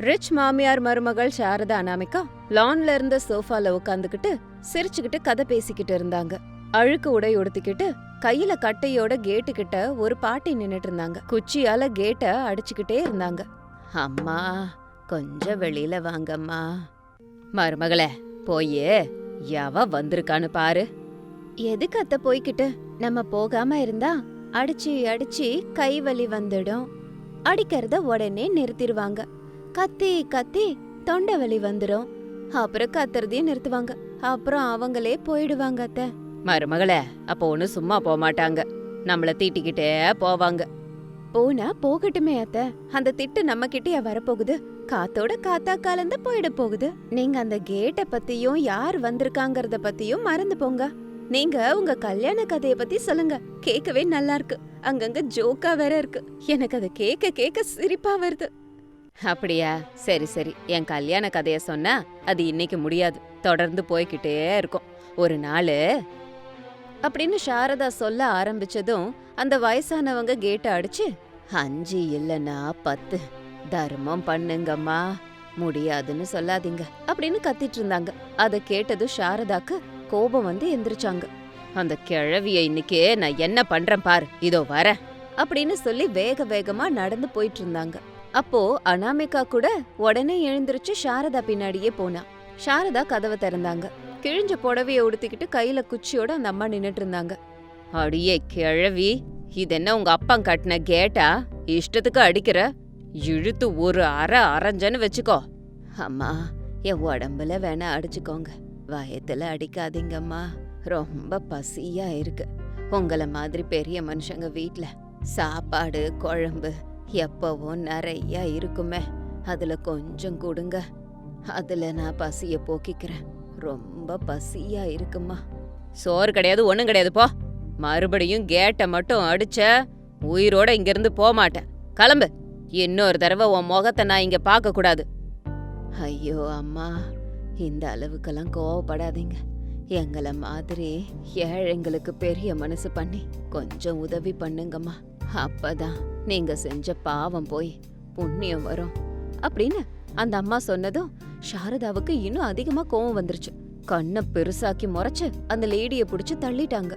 Rich மாமியார் மருமகள் சாரதா அனாமிகா லான்ல இருந்த சோஃபால உட்காந்துக்கிட்டு சிரிச்சுக்கிட்டு கதை பேசிக்கிட்டு இருந்தாங்க. அழுக்கு உடை உடுத்திக்கிட்டு கையில கட்டையோட கேட்டு கிட்ட ஒரு பாட்டி நின்னுட்டு இருந்தாங்க. குச்சியால கேட்ட அடிச்சுக்கிட்டே இருந்தாங்க. அம்மா கொஞ்சம் வெளியில வாங்கம்மா. மருமகளே போயே. எவ வந்திருக்கான்னு பாரு. எதுக்கு அத்த போய்கிட்டு நம்ம போகாம இருந்தா அடிச்சு அடிச்சு கை வலி வந்துடும். அடிக்கிறத உடனே நிறுத்திடுவாங்க. கத்தி கத்தி தொண்டை வலி வந்துடும் அப்புறம் கத்துறதையும் நிறுத்துவாங்க. அப்புறம் அவங்களே போயிடுவாங்க அத்த. மருமகளே அப்போ ஒண்ணு சும்மா போக மாட்டாங்க. நம்மள தீட்டிக்கிட்டே போவாங்க. போனா போகட்டுமே அத்த. அந்த திட்டு நம்ம கிட்டயா வரப்போகுது. காத்தோட காத்தா கலந்து போயிட போகுது. நீங்க அந்த கேட்ட பத்தியும் யார் வந்திருக்காங்கறத பத்தியும் மறந்து போங்க. நீங்க உங்க கல்யாண கதைய பத்தி சொல்லுங்க. கேட்கவே நல்லா இருக்கு. அங்கங்க ஜோக்கா வேற இருக்கு. எனக்கு அதை கேட்க கேட்க சிரிப்பா வருது. அப்படியா? சரி சரி. என் கல்யாண கதைய சொன்னா அது இன்னைக்கு முடியாது. தொடர்ந்து போய்கிட்டே இருக்கும். ஒரு நாள் அப்படின்னு சாரதா சொல்ல ஆரம்பிச்சதும் அந்த வயசானவங்க கேட்டை அடிச்சு அஞ்சு இல்லைன்னா பத்து. தர்மம் பண்ணுங்கம்மா. முடியாதுன்னு சொல்லாதீங்க. அப்படின்னு கத்திட்டு இருந்தாங்க. அதை கேட்டதும் சாரதாக்கு கோபம் வந்து எந்திரிச்சாங்க. அந்த கிழவிய இன்னைக்கே நான் என்ன பண்றேன் பாரு? இதோ வரேன். அப்படின்னு சொல்லி வேக வேகமா நடந்து போயிட்டு இருந்தாங்க. அப்போ அனாமிகா கூட உடனே எழுந்திருச்சு சாரதா பின்னாடியே போனா. சாரதா கதவை திறந்தாங்க. கிழிஞ்ச புடவைய உடுத்திக்கிட்டு கையில குச்சியோட அந்த அம்மா நின்னுட்டு இருந்தாங்க. அடியே கிழவி இது என்ன உங்க அப்பன் கட்டின கேட்டா? இஷ்டத்துக்கு அடிக்கிற? இழுத்து ஒரு அரை அரைஞ்சன்னு வச்சுக்கோ. அம்மா என் உடம்புல வேணா அடிச்சுக்கோங்க. வயத்துல அடிக்காதீங்கம்மா. ரொம்ப பசியா இருக்கு. உங்கள மாதிரி பெரிய மனுஷங்க வீட்ல. சாப்பாடு குழம்பு எப்பவும் நிறைய இருக்குமே. அதுல கொஞ்சம் கொடுங்க. அதுல நான் பசிய போக்கிக்கிறேன். ரொம்ப பசியா இருக்குமா. சோறு கிடையாது ஒன்றும் கிடையாது போ. மறுபடியும் கேட்டை மட்டும் அடிச்ச உயிரோட இங்கிருந்து போக மாட்டேன். கிளம்பு. இன்னொரு தடவை உன் முகத்தை நான் இங்க பார்க்க கூடாது. ஐயோ அம்மா. இந்த அளவுக்கெல்லாம் கோவப்படாதீங்க. எங்களை மாதிரி ஏழைங்களுக்கு பெரிய மனசு பண்ணி கொஞ்சம் உதவி பண்ணுங்கம்மா. அப்பதான் நீங்க செஞ்ச பாவம் போய் புண்ணியம் வரும் அப்படின்னு அந்த அம்மா சொன்னதும் சாரதாவுக்கு இன்னும் அதிகமா கோவம் வந்துருச்சு. கண்ணை பெருசாக்கி முறைச்சு அந்த லேடிய புடிச்சு தள்ளிட்டாங்க.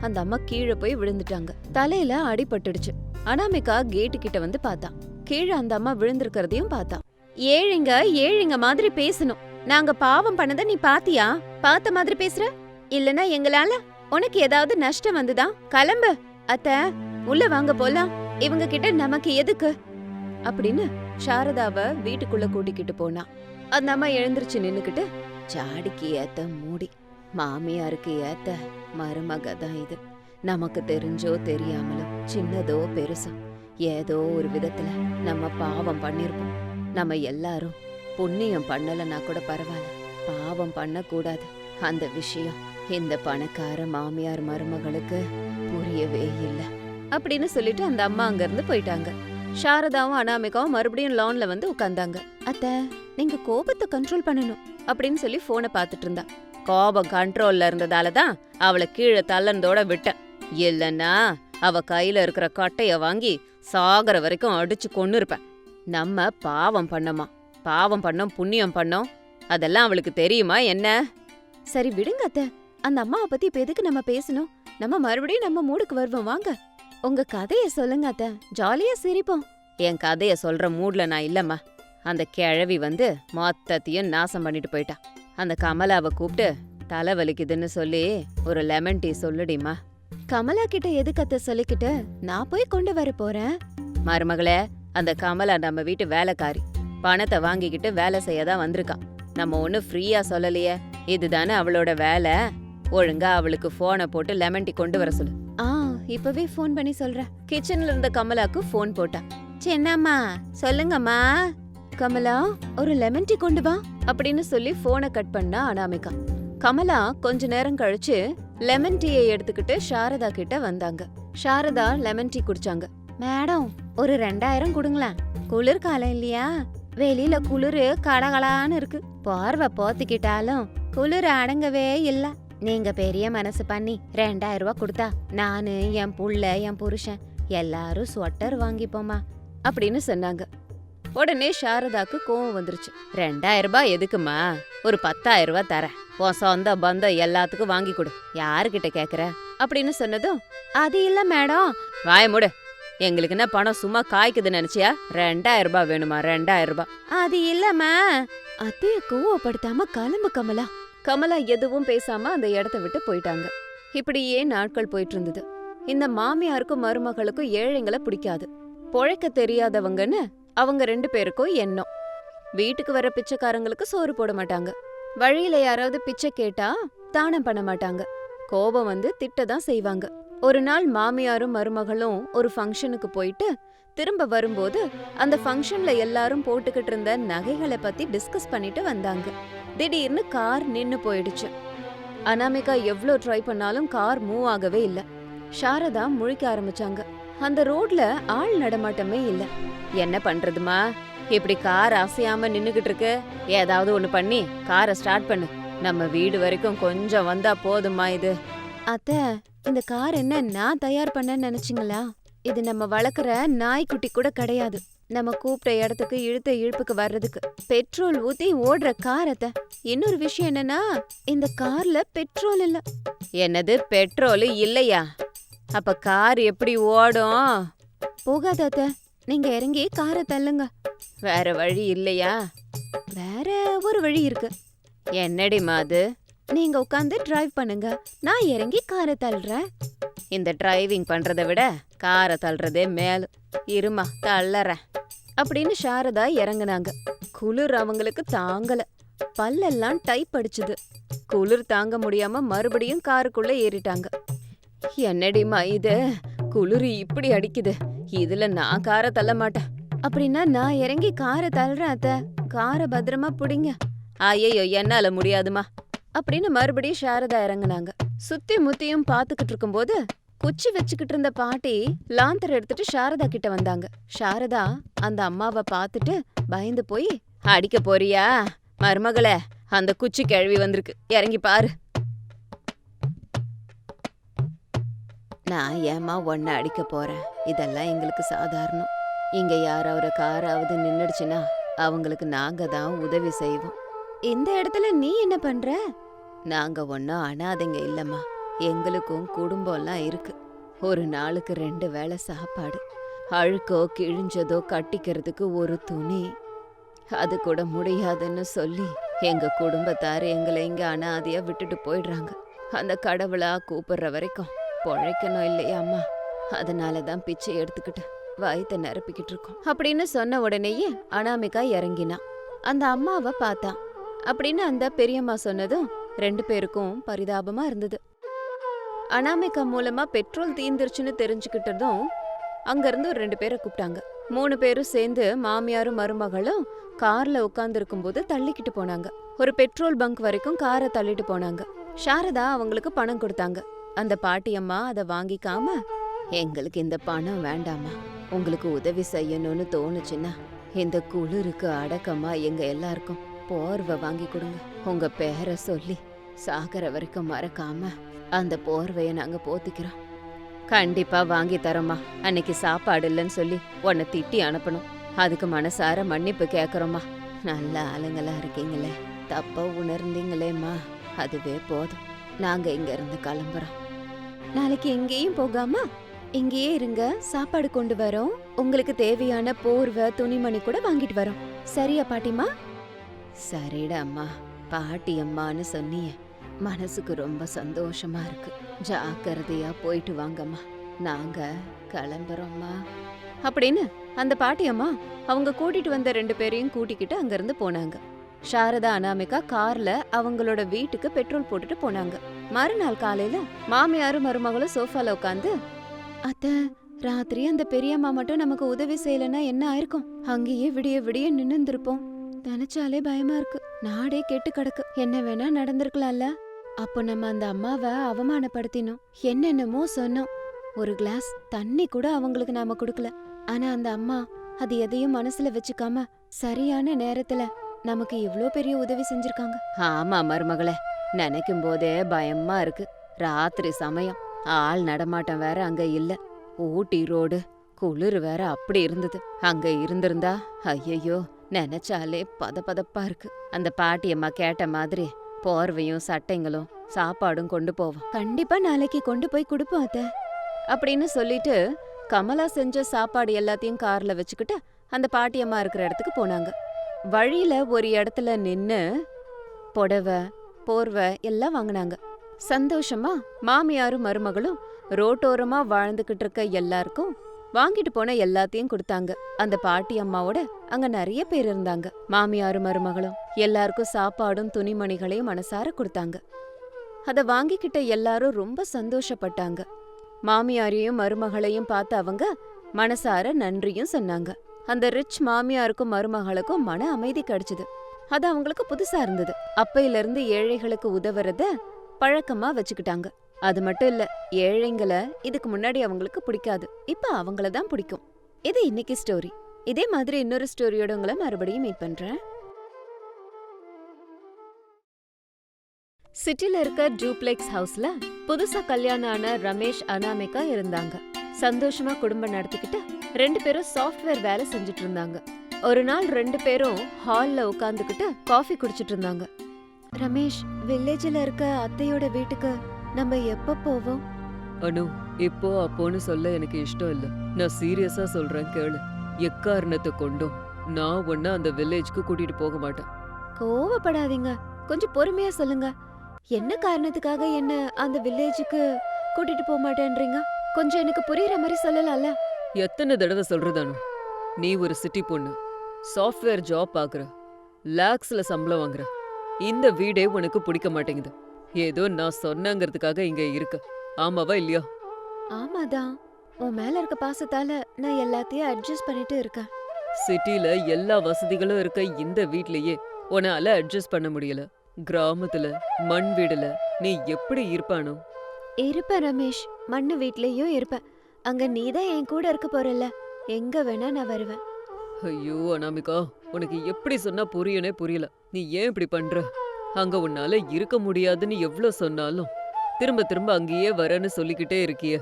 அந்த அம்மா கீழே போய் விழுந்துட்டாங்க. தலையில அடிபட்டுடுச்சு அனாமிகா கேட்டு கிட்ட வந்து பார்த்தா கீழே அந்த அம்மா விழுந்திருக்கிறதையும் பார்த்தா ஏழைங்க ஏழைங்க மாதிரி பேசணும். நாங்க பாவம் பண்ணத நீ பாத்தியா? பார்த்த மாதிரி பேசுற? இல்லனா எங்களால உனக்கு ஏதாவது நஷ்டம் வந்துதான் கிளம்பு அத்த. உள்ள வாங்க போலாம். இவங்க கிட்ட நமக்கு எதுக்கு? அப்படின்னு சாரதாவ வீட்டுக்குள்ள கூட்டிக்கிட்டு போனா. அந்த அம்மா எழுந்திருச்சு நின்னுக்கிட்டு ஜாடிக்கு ஏத்த மூடி மாமியாருக்கு ஏத்த மருமக தான் இது. நமக்கு தெரிஞ்சோ தெரியாமலோ சின்னதோ பெருசோ. ஏதோ ஒரு விதத்துல நம்ம பாவம் பண்ணிருப்போம். நம்ம எல்லாரும் புண்ணியம் பண்ணலன்னா கூட பரவாயில்ல. பாவம் பண்ணக்கூடாது. அந்த விஷயம் இந்த பணக்கார மாமியார் மருமகளுக்கு புரியவே இல்லை. அப்படின்னு சொல்லிட்டு அந்த அம்மா அங்க இருந்து போயிட்டாங்க. சாரதாவும் அனாமிகாவும் மறுபடியும் லான்ல வந்து உட்கார்ந்தாங்க அத்த நீங்க கோபத்தை கண்ட்ரோல் பண்ணணும் அப்படின்னு சொல்லி போனை பார்த்துட்டு இருந்தா. கோபம் கண்ட்ரோல்ல இருந்ததால தான் அவளை கீழே தள்ளந்தோட விட்டேன். இல்லன்னா அவ கையில இருக்கிற கட்டைய வாங்கி சாகர வரைக்கும் அடிச்சு கொன்னு இருப்பேன் நம்ம பாவம் பண்ணோமா? பாவம் பண்ணோம் புண்ணியம் பண்ணோம்? அதெல்லாம் அவளுக்கு தெரியுமா என்ன? சரி விடுங்க அத்த. அந்த அம்மாவை பத்தி இப்ப எதுக்கு நம்ம பேசணும்? நம்ம மறுபடியும் நம்ம மூடுக்கு வருவோம். வாங்க. உங்க கதைய சொல்லுங்க அத்த. ஜாலியா சிரிப்போம். என் கதைய சொல்ற மூட்ல நான் இல்லம்மா. அந்த கிழவி வந்து மொத்தத்தையும் நாசம் பண்ணிட்டு போயிட்டா. அந்த கமலாவை கூப்பிட்டு தலை வலிக்குதுன்னு சொல்லி ஒரு லெமன் டீ சொல்லுடிமா கமலா கிட்ட எதுக்கு அத்த சொல்லிக்கிட்டு நான் போய் கொண்டு வர போறேன். மருமகளே அந்த கமலா நம்ம வீட்டு வேலைக்காரி. பணத்தை வாங்கிக்கிட்டு வேலை செய்ய தான் வந்திருக்கா. நம்ம ஒண்ணு ஃப்ரீயா சொல்லலையே. இதுதானே அவளோட வேலை. ஒழுங்கா அவளுக்கு போனை போட்டு லெமன் டீ கொண்டு வர சொல்லு. இப்பவே ஃபோன் பண்ணி சொல்றேன் கிச்சன்ல இருந்த கமலாக்கு ஃபோன் போட்டா. சின்னம்மா சொல்லுங்கம்மா. கமலா ஒரு லெமன் டீ கொண்டு வா. அப்படின்னு சொல்லி போனை கட் பண்ணா அனாமிகா. கமலா கொஞ்ச நேரம் கழிச்சு லெமன் டீயை எடுத்துக்கிட்டு சாரதா கிட்ட வந்தாங்க. சாரதா லெமன் டீ குடிச்சாங்க. மேடம் ஒரு ரெண்டாயிரம் கொடுங்களேன். குளிர் காலம் இல்லையா? வெளியில குளிரு கடகலான்னு இருக்கு. பார்வை போத்திக்கிட்டாலும் குளிர் அடங்கவே இல்ல. நீங்க பெரிய மனசு பண்ணி ரெண்டாயிரம் ரூபா கொடுத்தா நானு என் புள்ள என் புருஷன் எல்லாரும் ஸ்வெட்டர் வாங்கிப்போமா அப்படின்னு சொன்னாங்க. உடனே சாரதாக்கு கோவம் வந்துருச்சு. ரெண்டாயிரம் ரூபாய் எதுக்குமா ஒரு பத்தாயிரம் ரூபாய் தரேன். உன் சொந்த பந்தம் எல்லாத்துக்கும் வாங்கி கொடு. யாருக்கிட்ட கேக்குற? அப்படின்னு சொன்னதும் அது இல்ல மேடம். வாய மூடு. எங்களுக்கு என்ன பணம் சும்மா காய்க்குது நினைச்சியா? ரெண்டாயிரம் ரூபாய் வேணுமா? ரெண்டாயிரம் ரூபாய். அது இல்லம்மா அத்தைய கோவப்படுத்தாம கிளம்பு கமலா. கமலா எதுவும் பேசாம அந்த இடத்த விட்டு போயிட்டாங்க. இப்படியே நாட்கள் போயிட்டு இருந்தது இந்த மாமியாருக்கும் மருமகளுக்கும் ஏழைங்களை பிடிக்காது. பொழைக்க தெரியாதவங்கன்னு அவங்க ரெண்டு பேருக்கும் எண்ணம். வீட்டுக்கு வர பிச்சைக்காரங்களுக்கு சோறு போட மாட்டாங்க. வழியில யாராவது பிச்சை கேட்டா தானம் பண்ண மாட்டாங்க. கோபம் வந்து திட்ட தான் செய்வாங்க. ஒரு நாள் மாமியாரும் மருமகளும் ஒரு ஃபங்க்ஷனுக்கு போயிட்டு திரும்ப வரும்போது அந்த ஃபங்க்ஷன்ல எல்லாரும் போட்டுக்கிட்டு இருந்த நகைகளை பத்தி டிஸ்கஸ் பண்ணிட்டு வந்தாங்க. திடீர்னு கார் நின்னு போயிடுச்சு. அனாமிகா எவ்ளோ ட்ரை பண்ணாலும் கார் மூவ் ஆகவே இல்லை. சாரதா முழிக்க ஆரம்பிச்சாங்க. அந்த ரோட்ல ஆள் நடமாட்டமே இல்லை. என்ன பண்றதுமா? இப்படி கார் அசையாம நின்னுகிட்டு இருக்கு. ஏதாவது ஒண்ணு பண்ணி காரை ஸ்டார்ட் பண்ணு. நம்ம வீடு வரைக்கும் கொஞ்சம் வந்தா போதுமா இது. அத்த இந்த கார் என்ன நான் தயார் பண்ணேன்னு நினைச்சிங்களா? இது நம்ம வளர்க்குற நாய்க்குட்டி கூட கிடையாது. நம்ம கூப்பிட்ட இடத்துக்கு இழுத்த இழுப்புக்கு வர்றதுக்கு பெட்ரோல் ஊத்தி ஓடுற கார் இன்னொரு விஷயம் என்னன்னா இந்த கார்ல பெட்ரோல் இல்ல. என்னது பெட்ரோல் இல்லையா? அப்ப கார் எப்படி ஓடும்? போகாதாத்த நீங்க இறங்கி காரை தள்ளுங்க. வேற வழி இல்லையா? வேற ஒரு வழி இருக்கு. என்னடிமா அது? நீங்க உட்காந்து டிரைவ் பண்ணுங்க. நான் இறங்கி காரை தள்ளுறேன். இந்த டிரைவிங் பண்றதை விட காரை தள்ளுறதே மேலும் இருமா தள்ளறேன். அப்படின்னு சாரதா இறங்குனாங்க. குளிர் அவங்களுக்கு தாங்கல. பல்லெல்லாம் டைப் அடிச்சுது. குளிர் தாங்க முடியாம மறுபடியும் காருக்குள்ள ஏறிட்டாங்க. என்னடிமா இது? குளிர் இப்படி அடிக்குது. இதுல நான் காரை தள்ள மாட்டேன். அப்படின்னா நான் இறங்கி காரை தள்ளுறேன் அத்த. காரை பத்திரமா பிடிங்க. ஐயோ என்னால முடியாதுமா அப்படின்னு மறுபடியும் சாரதா இறங்குனாங்க. சுத்தி முத்தியும் பாத்துக்கிட்டு இருக்கும்போது குச்சி வச்சுக்கிட்டு இருந்த பாட்டி லாந்தர் எடுத்துட்டு சாரதா கிட்ட வந்தாங்க. சாரதா அந்த அம்மாவை பார்த்துட்டு பயந்து போய் அடிக்க போறியா? மருமகளே அந்த குச்சி கிழவி வந்திருக்கு. இறங்கி பாரு. நான் ஏமா ஒன்ன அடிக்க போறேன்? இதெல்லாம் எங்களுக்கு சாதாரணம். இங்க யாராவது காராவது நின்னுடுச்சுன்னா அவங்களுக்கு நாங்க தான் உதவி செய்வோம். இந்த இடத்துல நீ என்ன பண்ற? நாங்க ஒன்றும் அனாதைங்க இல்லைம்மா. எங்களுக்கும் குடும்பம்லாம் இருக்கு. ஒரு நாளுக்கு ரெண்டு வேளை சாப்பாடு. அழுக்கோ கிழிஞ்சதோ கட்டிக்கிறதுக்கு ஒரு துணி. அது கூட முடியாதுன்னு சொல்லி எங்க குடும்பத்தார் எங்களை இங்க அனாதையா விட்டுட்டு போயிடுறாங்க. அந்த கடவுளா கூப்பிடுற வரைக்கும் பொழைக்கணும் இல்லையா அம்மா? அதனால தான் பிச்சை எடுத்துக்கிட்டு வயத்தை நிரப்பிக்கிட்டு இருக்கோம். அப்படின்னு சொன்ன உடனேயே அனாமிகா இறங்கினா. அந்த அம்மாவை பார்த்தா. அப்படின்னு அந்த பெரியம்மா சொன்னதும் ரெண்டு பேருக்கும் பரிதாபமா இருந்தது. அனாமிகா மூலமா பெட்ரோல் தீந்துருச்சுன்னு தெரிஞ்சுக்கிட்டதும் அங்கிருந்து ஒரு ரெண்டு பேரை கூப்பிட்டாங்க. மூணு பேரும் சேர்ந்து மாமியாரும் மருமகளும் கார்ல உட்காந்துருக்கும் போது தள்ளிக்கிட்டு போனாங்க. ஒரு பெட்ரோல் பங்க் வரைக்கும் காரை தள்ளிட்டு போனாங்க. சாரதா அவங்களுக்கு பணம் கொடுத்தாங்க. அந்த பாட்டியம்மா அதை வாங்கிக்காம எங்களுக்கு இந்த பணம் வேண்டாமா உங்களுக்கு உதவி செய்யணும்னு தோணுச்சுன்னா இந்த குளிருக்கு அடக்கமா எங்க எல்லாருக்கும் போர்வை வாங்கி கொடுங்க. உங்க பேரை சொல்லி சாகர வரைக்கும் மறக்காம அந்த போர்வையை நாங்க போத்திக்கிறோம். கண்டிப்பா வாங்கி தரோம்மா. அன்னைக்கு சாப்பாடு இல்லைன்னு சொல்லி உன்னை திட்டி அனுப்பணும். அதுக்கு மனசார மன்னிப்பு கேட்குறோம்மா நல்ல ஆளுங்களா இருக்கீங்களே. தப்பா உணர்ந்தீங்களேம்மா. அதுவே போதும். நாங்க இங்க இருந்து கிளம்புறோம். நாளைக்கு எங்கேயும் போகாம இங்கேயே இருங்க. சாப்பாடு கொண்டு வரோம். உங்களுக்கு தேவையான போர்வை துணிமணி கூட வாங்கிட்டு வரோம். சரியா பாட்டிமா சரிடா அம்மா. பாட்டி அம்மான்னு சொன்னியே. மனசுக்கு ரொம்ப சந்தோஷமா இருக்கு. ஜாக்கிரதையா போயிட்டு வாங்கம்மா. நாங்க கிளம்புறோம்மா. அப்படின்னு அந்த பாட்டியம்மா அவங்க கூட்டிட்டு வந்த ரெண்டு பேரையும் கூட்டிக்கிட்டு அங்கிருந்து போனாங்க. சாரதா அனாமிகா கார்ல அவங்களோட வீட்டுக்கு பெட்ரோல் போட்டுட்டு போனாங்க. மறுநாள் காலையில மாமியாரும் மருமகளும் சோஃபால உட்காந்து அத்த ராத்திரி அந்த பெரியம்மா மட்டும் நமக்கு உதவி செய்யலன்னா என்ன ஆயிருக்கும்? அங்கேயே விடிய விடிய நின்னுந்திருப்போம். நினைச்சாலே பயமா இருக்கு. நாடே கெட்டு கிடக்கு. என்ன வேணா நடந்திருக்கலாம்ல? அப்போ நம்ம அந்த அம்மாவை அவமானப்படுத்தினோம். என்னென்னமோ சொன்னோம். ஒரு கிளாஸ் தண்ணி கூட அவங்களுக்கு நாம கொடுக்கல. ஆனா அந்த அம்மா அது எதையும் மனசுல வச்சுக்காம சரியான நேரத்துல நமக்கு இவ்ளோ பெரிய உதவி செஞ்சிருக்காங்க. ஆமா மருமகளே. நினைக்கும் போதே பயமா இருக்கு. ராத்திரி சமயம். ஆள் நடமாட்டம் வேற அங்க இல்ல. ஊட்டி ரோடு குளிர் வேற அப்படி இருந்தது. அங்க இருந்திருந்தா ஐயையோ நினைச்சாலே பதபதப்பா இருக்கு. அந்த பாட்டியம்மா கேட்ட மாதிரி போர்வையும் சட்டைங்களும் சாப்பாடும் கொண்டு போவோம். கண்டிப்பா நாளைக்கு கொண்டு போய் கொடுப்போம் அத்த. அப்படின்னு சொல்லிட்டு கமலா செஞ்ச சாப்பாடு எல்லாத்தையும் கார்ல வச்சுக்கிட்டு அந்த பாட்டியம்மா இருக்கிற இடத்துக்கு போனாங்க. வழியில ஒரு இடத்துல நின்னு புடவை போர்வை எல்லாம் வாங்குனாங்க. சந்தோஷமா மாமியாரும் மருமகளும் ரோட்டோரமா வாழ்ந்துகிட்டு இருக்க எல்லாருக்கும் வாங்கிட்டு போன எல்லாத்தையும் கொடுத்தாங்க. அந்த பாட்டி அம்மாவோட அங்க நிறைய பேர் இருந்தாங்க. மாமியாரும் மருமகளும் எல்லாருக்கும் சாப்பாடும் துணிமணிகளையும் மனசார கொடுத்தாங்க. அத வாங்கிக்கிட்ட எல்லாரும் ரொம்ப சந்தோஷப்பட்டாங்க. மாமியாரையும் மருமகளையும் பார்த்த அவங்க மனசார நன்றியும் சொன்னாங்க. அந்த ரிச் மாமியாருக்கும் மருமகளுக்கும் மன அமைதி கிடைச்சது. அது அவங்களுக்கு புதுசா இருந்தது. அப்பையில இருந்து ஏழைகளுக்கு உதவுறத பழக்கமா வச்சுக்கிட்டாங்க. அது மட்டும் இல்ல ஏழைங்களை இதுக்கு முன்னாடி அவங்களுக்கு பிடிக்காது. இப்ப அவங்கள தான் பிடிக்கும். இது இன்னைக்கு ஸ்டோரி இதே மாதிரி இன்னொரு ஸ்டோரியோட உங்களை மறுபடியும் மீட் பண்றேன். சிட்டில இருக்க டூப்ளெக்ஸ் ஹவுஸ்ல புதுசா கல்யாணம் ஆன ரமேஷ் அனாமிகா இருந்தாங்க. சந்தோஷமா குடும்பம் நடத்திக்கிட்டு ரெண்டு பேரும் சாஃப்ட்வேர் வேலை செஞ்சுட்டு இருந்தாங்க. ஒரு நாள் ரெண்டு பேரும் ஹால்ல உட்காந்துக்கிட்டு காஃபி குடிச்சிட்டு இருந்தாங்க. ரமேஷ் வில்லேஜ்ல இருக்க அத்தையோட வீட்டுக்கு நம்ம எப்ப போவோம்? அனு இப்போ அப்போன்னு சொல்ல எனக்கு இஷ்டம் இல்ல. நான் சீரியஸா சொல்றேன் கேளு. எக்காரணத்தை கொண்டும் நான் உன்ன அந்த வில்லேஜ்க்கு கூட்டிட்டு போக மாட்டேன். கோவப்படாதீங்க. கொஞ்சம் பொறுமையா சொல்லுங்க. என்ன காரணத்துக்காக என்ன அந்த வில்லேஜுக்கு கூட்டிட்டு போக மாட்டேன்றீங்க? கொஞ்சம் எனக்கு புரியுற மாதிரி சொல்லலாம்ல. எத்தனை தடவை சொல்றது அனு? நீ ஒரு சிட்டி பொண்ணு. சாஃப்ட்வேர் ஜாப் பாக்குற. லேக்ஸ்ல சம்பளம் வாங்குற. இந்த வீடே உனக்கு பிடிக்க மாட்டேங்குது. ஏதோ நான் சொன்னங்கிறதுக்காக இங்க இருக்க. ஆமாவா இல்லையா? ஆமாதான் உன் மேல இருக்க பாசத்தால நான் எல்லாத்தையும் அட்ஜஸ்ட் பண்ணிட்டு இருக்கேன். சிட்டில எல்லா வசதிகளும் இருக்க இந்த வீட்லயே உன்னால அட்ஜஸ்ட் பண்ண முடியல. கிராமத்துல மண் வீடுல நீ எப்படி இருப்பானோ? இருப்பேன் ரமேஷ். மண்ணு வீட்லயும் இருப்பேன். அங்க நீதான் என் கூட இருக்க போறல்ல. எங்க வேணா நான் வருவேன். ஐயோ அனாமிகா. உனக்கு எப்படி சொன்னா புரியனே புரியல. நீ ஏன் இப்படி பண்ற? அங்க உன்னால இருக்க முடியாதுன்னு எவ்ளோ சொன்னாலும் திரும்ப திரும்ப அங்கேயே வரேன்னு சொல்லிக்கிட்டே இருக்கியே.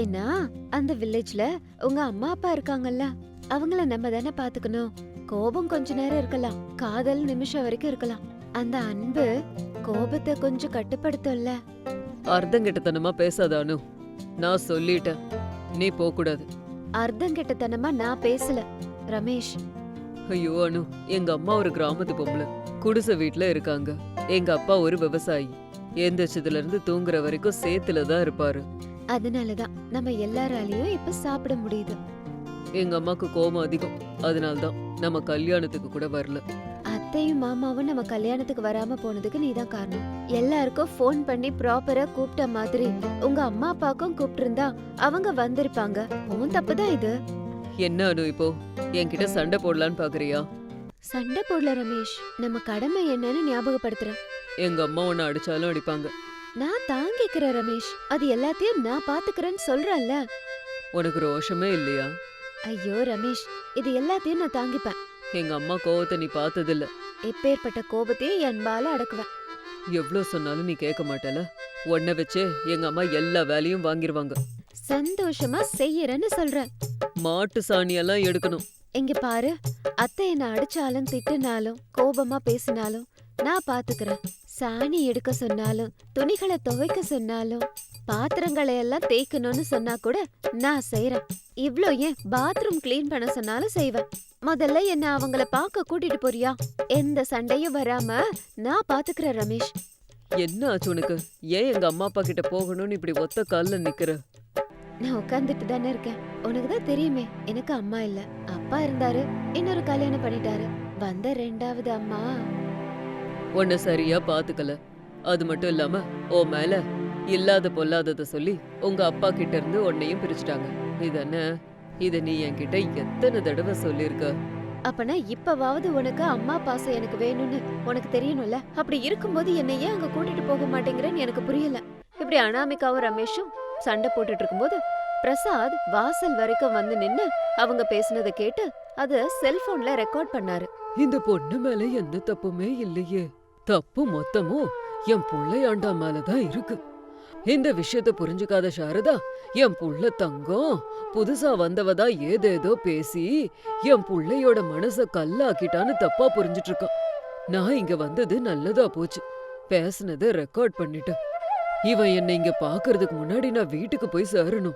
ஏன்னா அந்த வில்லேஜ்ல உங்க அம்மா அப்பா இருக்காங்கல்ல அவங்கள நம்ம தானே பாத்துக்கணும். கோபம் கொஞ்ச நேரம் இருக்கலாம் காதல் நிமிஷம் வரைக்கும் இருக்கலாம். அந்த அன்பு கோபத்தை கொஞ்சம் கட்டுப்படுத்தும்ல. அர்த்தங்கெட்டத்தனமா பேசாத அனு. நான் சொல்லிட்டேன். நீ போக கூடாது அர்த்தங்கெட்டத்தனமா நான் பேசல. ரமேஷ். ஐயோ அனு எங்க அம்மா ஒரு கிராமத்து பொம்பளை. குடிசை வீட்ல இருக்காங்க. எங்க அப்பா ஒரு விவசாயி. எந்திரிச்சதுல இருந்து தூங்குற வரைக்கும் சேத்துல தான் இருப்பாரு. அதனாலதான் நம்ம எல்லாராலையும் இப்ப சாப்பிட முடியுது. எங்க அம்மாக்கு கோபம் அதிகம். அதனால்தான் நம்ம கல்யாணத்துக்கு கூட வரல. அத்தையும் மாமாவும் நம்ம கல்யாணத்துக்கு வராம போனதுக்கு நீதான் காரணம். எல்லாருக்கும் ஃபோன் பண்ணி ப்ராப்பரா கூப்பிட்ட மாதிரி உங்க அம்மா அப்பாக்கும் கூப்பிட்டிருந்தா அவங்க வந்திருப்பாங்க. உன் தப்புதான் இது. என்ன அனு இப்போ? என்கிட்ட சண்டை போடலான்னு பாக்குறியா? சண்டை போடல ரமேஷ். நம்ம கடமை என்னன்னு ஞாபகப்படுத்துறேன். எங்க அம்மா உன்னை அடிச்சாலும் அடிப்பாங்க. நான் தாங்கிக்கிறேன் ரமேஷ். அது எல்லாத்தையும் நான் பாத்துக்கிறேன்னு சொல்றல்ல உனக்கு ரோஷமே இல்லையா? ஐயோ ரமேஷ் இது எல்லாத்தையும் நான் தாங்கிப்பேன். எங்க அம்மா கோவத்தை நீ பார்த்ததில்ல. எப்பேற்பட்ட கோபத்தையும் என் பால அடக்குவேன். எவ்ளோ சொன்னாலும் நீ கேட்க மாட்டல உன்னை வச்சே எங்க அம்மா எல்லா வேலையும் வாங்கிருவாங்க. சந்தோஷமா செய்யறேன்னு சொல்றேன். மாட்டு சாணியெல்லாம் எடுக்கணும். இங்க பாரு அத்தை என்ன அடிச்சாலும் திட்டுனாலும் கோபமா பேசினாலும் நான் பாத்துக்கிறேன். சாணி எடுக்க சொன்னாலும் துணிகளை துவைக்க சொன்னாலும் பாத்திரங்களை எல்லாம் தேய்க்கணும்னு சொன்னா கூட நான் செய்யறேன் இவ்ளோ ஏன் பாத்ரூம் கிளீன் பண்ண சொன்னாலும் செய்வேன். முதல்ல என்ன அவங்கள பார்க்க கூட்டிட்டு போறியா? எந்த சண்டையும் வராம நான் பாத்துக்கிறேன் ரமேஷ். என்ன ஆச்சு உனக்கு? ஏன் எங்க அம்மா அப்பா கிட்ட போகணும்னு இப்படி ஒத்த கால்ல நிக்கிற? நான் உட்காந்துட்டு தானே இருக்கேன். உனக்கு தான் தெரியுமே எனக்கு அம்மா இல்ல. அப்பா இருந்தாரு இன்னொரு கல்யாணம் பண்ணிட்டாரு. வந்த ரெண்டாவது அம்மா. உன்னை சரியா பாத்துக்கல. அது மட்டும் இல்லாம ஓ மேல இல்லாத பொல்லாதத சொல்லி உங்க அப்பா கிட்ட இருந்து உன்னையும் பிரிச்சுட்டாங்க. இதென்ன? இத நீ என்கிட்ட எத்தனை தடவை சொல்லிருக்க அப்பனா இப்பவாவது உனக்கு அம்மா பாசம் எனக்கு வேணும்னு உனக்கு தெரியணும்ல? அப்படி இருக்கும்போது என்னை ஏன் அங்க கூட்டிட்டு போக மாட்டேங்கிறேன்னு எனக்கு புரியல. இப்படி அனாமிகாவும் ரமேஷும் சண்டை போட்டுட்டு இருக்கும்போது பிரசாத் வாசல் வரைக்கும் வந்து நின்னு அவங்க பேசுனதை கேட்டு அத செல்போன்ல ரெக்கார்ட் பண்ணாரு. இந்த பொண்ணு மேல எந்த தப்புமே இல்லையே. தப்பு மொத்தமும் என் புள்ளையாண்டா மேலதான் இருக்கு. இந்த விஷயத்த புரிஞ்சுக்காத சாரதா என் புள்ள தங்கம் புதுசா வந்தவதா ஏதேதோ பேசி என் புள்ளையோட மனச கல்லாக்கிட்டான்னு தப்பா புரிஞ்சிட்டு இருக்கான் நான் இங்க வந்தது நல்லதா போச்சு. பேசுனத ரெக்கார்ட் பண்ணிட்டேன். இவன் என்னை இங்க பாக்குறதுக்கு முன்னாடி நான் வீட்டுக்கு போய் சேரணும்.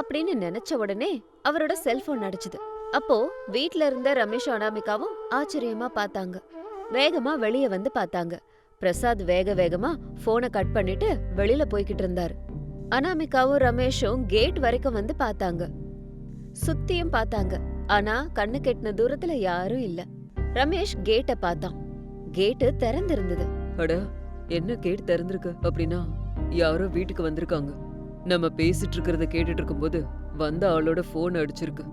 அப்படின்னு நினைச்ச உடனே அவரோட செல்போன் அடிச்சுது. அப்போ வீட்ல இருந்த ரமேஷ் அனாமிகாவும் ஆச்சரியமா பார்த்தாங்க. வேகமா வெளிய வந்து பார்த்தாங்க. பிரசாத் வேக வேகமா போனை கட் பண்ணிட்டு வெளியில போய்கிட்டு இருந்தாரு. அனாமிகாவும் ரமேஷும் கேட் வரைக்கும் வந்து பார்த்தாங்க. சுத்தியும் பார்த்தாங்க. ஆனா கண்ணு கெட்டின தூரத்துல யாரும் இல்ல. ரமேஷ் கேட்ட பார்த்தான். கேட்டு திறந்திருந்தது. அட என்ன கேட்டு திறந்திருக்கு அப்படின்னா யாரோ வீட்டுக்கு வந்திருக்காங்க. நம்ம பேசிட்டு இருக்கிறத கேட்டுட்டு இருக்கும்போது வந்த ஆளோட போன் அடிச்சிருக்கு.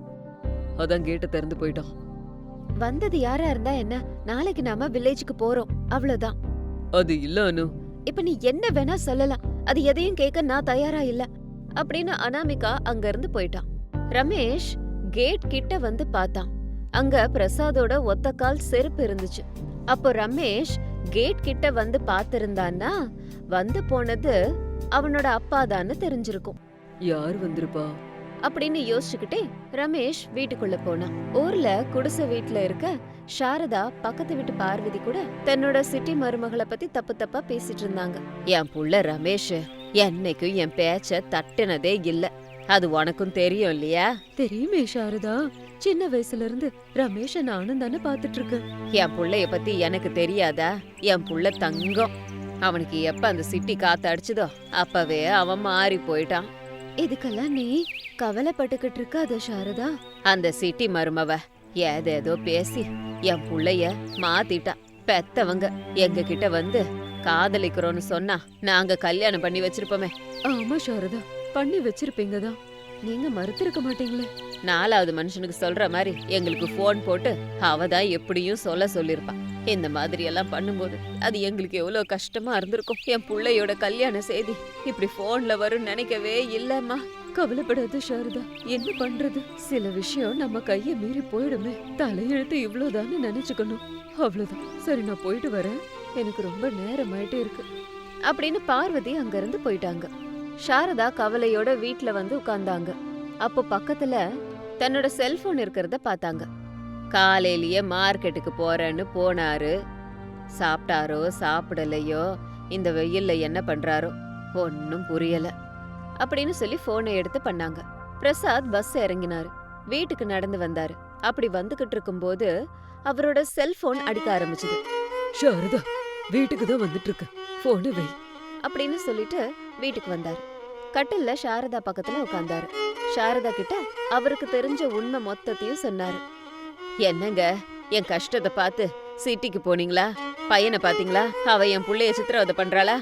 அதான் கேட்ட திறந்து போயிட்டான். வந்தது யாரா இருந்தா என்ன? நாளைக்கு நாம வில்லேஜுக்கு போறோம். அவ்வளவுதான். அது இல்ல அனு. இப்ப நீ என்ன வேணா சொல்லலாம். அது எதையும் கேட்க நான் தயாரா இல்ல. அப்படின்னு அனாமிகா அங்க இருந்து போயிட்டான். ரமேஷ் கேட் கிட்ட வந்து பார்த்தான். அங்க பிரசாதோட ஒத்த கால் செருப்பு இருந்துச்சு. அப்போ ரமேஷ் கேட் கிட்ட வந்து பார்த்திருந்தான்னா வந்து போனது அவனோட அப்பாதான்னு தெரிஞ்சிருக்கும். யார் வந்திருப்பா? அப்படின்னு யோசிச்சுக்கிட்டே ரமேஷ் வீட்டுக்குள்ள போனான் ஊர்ல குடிசை வீட்ல இருக்க சாரதா பக்கத்து வீட்டு பார்வதி கூட தன்னோட சிட்டி மருமகளை பத்தி தப்பு தப்பா பேசிட்டு இருந்தாங்க. என் புள்ள ரமேஷ் என்னைக்கும் என் பேச்ச தட்டுனதே இல்ல. அது உனக்கும் தெரியும் இல்லையா? தெரியுமே சாரதா. சின்ன வயசுல இருந்து ரமேஷ நானும் தானே பாத்துட்டு இருக்கேன் என் புள்ளைய பத்தி எனக்கு தெரியாதா? என் புள்ள தங்கம். அவனுக்கு எப்ப அந்த சிட்டி காத்து அடிச்சுதோ அப்பவே அவன் மாறி போயிட்டான். இதுக்கெல்லாம் நீ கவலைப்பட்டுக்கிட்டு இருக்காத சாரதா? அந்த சிட்டி மருமவ ஏதேதோ பேசி என் புள்ளைய மாத்திட்டா. பெத்தவங்க எங்க கிட்ட வந்து காதலிக்கிறோன்னு சொன்னா நாங்க கல்யாணம் பண்ணி வச்சிருப்போமே. ஆமா சாரதா. பண்ணி வச்சிருப்பீங்க தான் நீங்க மறுத்திருக்க மாட்டீங்களே. நாலாவது மனுஷனுக்கு சொல்ற மாதிரி எங்களுக்கு ஃபோன் போட்டு அவ தான் எப்படியும் சொல்ல சொல்லிருப்பா. இந்த மாதிரி எல்லாம் பண்ணும்போது அது எங்களுக்கு எவ்வளவு கஷ்டமா இருந்திருக்கும். என் புள்ளையோட கல்யாண செய்தி இப்படி போன்ல வரும்னு நினைக்கவே இல்லம்மா. கவலைப்படாத சாரதா என்ன பண்றது? சில விஷயம் நம்ம கைய மீறி போயிடுமே. தலையெழுத்து இவ்வளவுதான்னு நினைச்சுக்கணும். அவ்வளவுதான். சரி நான் போயிட்டு வரேன். எனக்கு ரொம்ப நேரம் ஆயிட்டே இருக்கு. அப்படின்னு பார்வதி அங்க இருந்து போயிட்டாங்க. சாரதா கவலையோட வீட்ல வந்து உட்கார்ந்தாங்க அப்போ பக்கத்துல தன்னோட செல்போன் இருக்கிறத பார்த்தாங்க. காலையிலேயே மார்க்கெட்டுக்கு போறேன்னு போனாரு. சாப்பிட்டாரோ சாப்பிடலையோ இந்த வெயில்ல என்ன பண்றாரோ ஒன்னும் புரியல. அப்படின்னு சொல்லி போனை எடுத்து பண்ணாங்க. பிரசாத் பஸ் இறங்கினாரு. வீட்டுக்கு நடந்து வந்தாரு. அப்படி வந்துகிட்டு இருக்கும்போது அவரோட செல்போன் அடிக்க ஆரம்பிச்சது. சாரதா வீட்டுக்கு தான் வந்துட்டு இருக்க. போன வை. அப்படின்னு சொல்லிட்டு வீட்டுக்கு வந்தாரு. கட்டில்ல சாரதா பக்கத்துல உட்கார்ந்தாரு சாரதா கிட்ட அவருக்கு தெரிஞ்ச உண்மை மொத்தத்தையும் சொன்னாரு. என்னங்க என் கஷ்டத்தை பார்த்து சிட்டிக்கு போனீங்களா? பையனை பாத்தீங்களா அவ என் புள்ளைய சித்திரவதை பண்றாளா?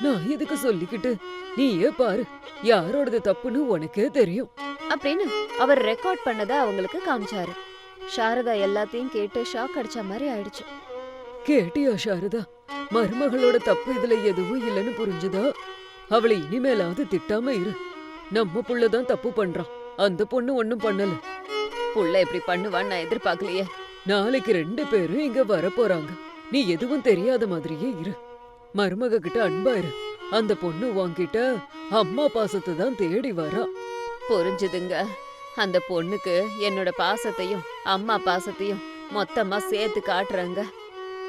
நான் எதுக்கு சொல்லிக்கிட்டு நீயே பாரு யாரோடது தப்புன்னு உனக்கே தெரியும். அப்படின்னு அவர் ரெக்கார்ட் பண்ணத அவங்களுக்கு காமிச்சாரு. சாரதா எல்லாத்தையும் கேட்டு ஷாக் அடிச்ச மாதிரி ஆயிடுச்சு. கேட்டியா சாரதா? மருமகளோட தப்பு இதுல எதுவும் இல்லைன்னு புரிஞ்சுதா? அவளை இனிமேலாவது திட்டாம இரு. நம்ம புள்ளதான் தப்பு பண்றான். அந்த பொண்ணு ஒண்ணும் பண்ணல. புள்ள இப்படி பண்ணுவான்னு நான் எதிர்பார்க்கலையே. நாளைக்கு ரெண்டு பேரும் இங்க வரப்போறாங்க. நீ எதுவும் தெரியாத மாதிரியே இரு. மருமக கிட்ட அன்பா இரு. அந்த பொண்ணு உன்கிட்ட அம்மா பாசத்தை தான் தேடி வரா. புரிஞ்சுதுங்க. அந்த பொண்ணுக்கு என்னோட பாசத்தையும் அம்மா பாசத்தையும் மொத்தமா சேர்த்து காட்டுறேங்க.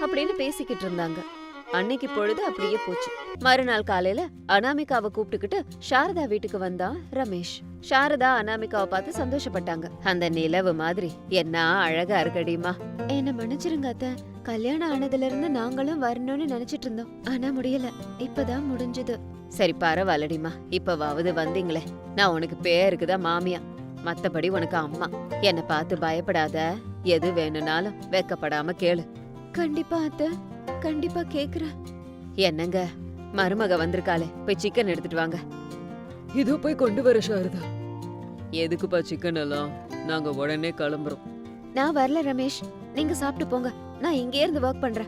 அப்படின்னு பேசிக்கிட்டு இருந்தாங்க. அன்னைக்கு பொழுது அப்படியே போச்சு. மறுநாள் காலையில அனாமிகாவை கூப்பிட்டுக்கிட்டு சாரதா வீட்டுக்கு வந்தான் ரமேஷ். சாரதா அனாமிகாவை பார்த்து சந்தோஷப்பட்டாங்க. அந்த நிலவு மாதிரி என்ன அழகா இருக்கடிமா என்ன மன்னிச்சிருங்க அத்த. கல்யாணம் ஆனதுல இருந்து நாங்களும் வரணும்னு நினைச்சிட்டு இருந்தோம். ஆனா முடியல. இப்பதான் முடிஞ்சது. சரி பரவாயில்லடிமா இப்பவாவது வந்தீங்களே. நான் உனக்கு பேருக்கு தான் மாமியா. மத்தபடி உனக்கு அம்மா. என்ன பார்த்து பயப்படாத. எது வேணும்னாலும் வெக்கப்படாம கேளு. கண்டிப்பா அத்தை. கண்டிப்பா கேக்குறேன். என்னங்க? மருமக வந்திருக்காளே போய் சிக்கன் எடுத்துட்டு வாங்க. இதோ போய் கொண்டு வர சாரதா. எதுக்குப்பா சிக்கன் எல்லாம்? நாங்க உடனே கிளம்புறோம். நான் வரல ரமேஷ். நீங்க சாப்பிட்டு போங்க. நான் இங்கே இருந்து ஒர்க் பண்றேன்.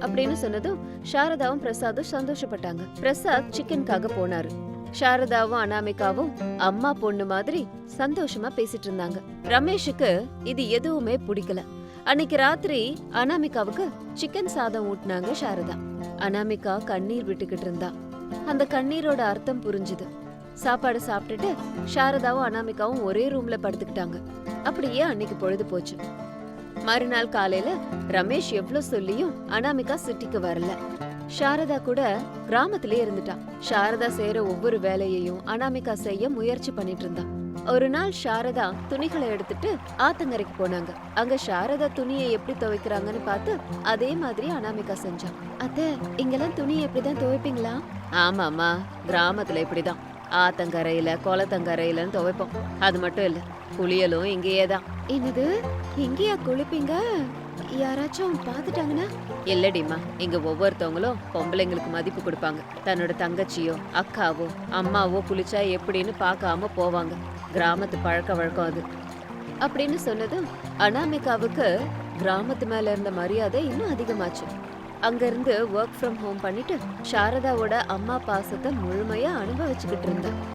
அப்படின்னு சொன்னதும் சாரதாவும் பிரசாதும் சந்தோஷப்பட்டாங்க. பிரசாத் சிக்கனுக்காக போனாரு. சாரதாவும் அனாமிகாவும் அம்மா பொண்ணு மாதிரி சந்தோஷமா பேசிட்டு இருந்தாங்க. ரமேஷுக்கு இது எதுவுமே பிடிக்கல. அன்னைக்கு ராத்திரி அனாமிகாவுக்கு சிக்கன் சாதம் ஊட்டினாங்க சாரதா. அனாமிகா கண்ணீர் விட்டுக்கிட்டு இருந்தா. அந்த கண்ணீரோட அர்த்தம் புரிஞ்சுது. சாப்பாடு சாப்பிட்டுட்டு சாரதாவும் அனாமிகாவும் ஒரே ரூம்ல படுத்துக்கிட்டாங்க. அப்படியே அன்னைக்கு பொழுது போச்சு. மறுநாள் காலையில ரமேஷ் எவ்வளவு சொல்லியும் அனாமிகா சிட்டிக்கு வரல. சாரதா கூட கிராமத்திலே இருந்துட்டான் சாரதா செய்யற ஒவ்வொரு வேலையையும் அனாமிகா செய்ய முயற்சி பண்ணிட்டு இருந்தான் ஒரு நாள் சாரதா துணிகளை எடுத்துட்டு ஆத்தங்கரைக்கு போனாங்க. அங்க சாரதா துணியை எப்படி துவைக்கிறாங்கன்னு பார்த்து அதே மாதிரி அனாமிகா செஞ்சா அத்தை இங்கெல்லாம் துணியை எப்படிதான் துவைப்பீங்களா? ஆமாமா கிராமத்துல இப்படிதான். ஆத்தங்கரையில குளத்தங்கரையிலன்னு துவைப்போம். அது மட்டும் இல்ல குளியலும் இங்கேயே தான். என்னது? இங்கேயா குளிப்பீங்க? யாராச்சும் பாத்துட்டாங்கன்னா இல்லடிமா இங்க ஒவ்வொருத்தவங்களும் பொம்பளைங்களுக்கு மதிப்பு கொடுப்பாங்க. தன்னோட தங்கச்சியோ அக்காவோ அம்மாவோ குளிச்சா எப்படின்னு பார்க்காம போவாங்க. கிராமத்து பழக்க வழக்கம் அது. அப்படின்னு சொன்னதும் அனாமிகாவுக்கு கிராமத்து மேல இருந்த மரியாதை இன்னும் அதிகமாச்சு. அங்கிருந்து ஒர்க் ஃப்ரம் ஹோம் பண்ணிட்டு சாரதாவோட அம்மா பாசத்தை முழுமையா அனுபவிச்சுக்கிட்டு இருந்தேன்.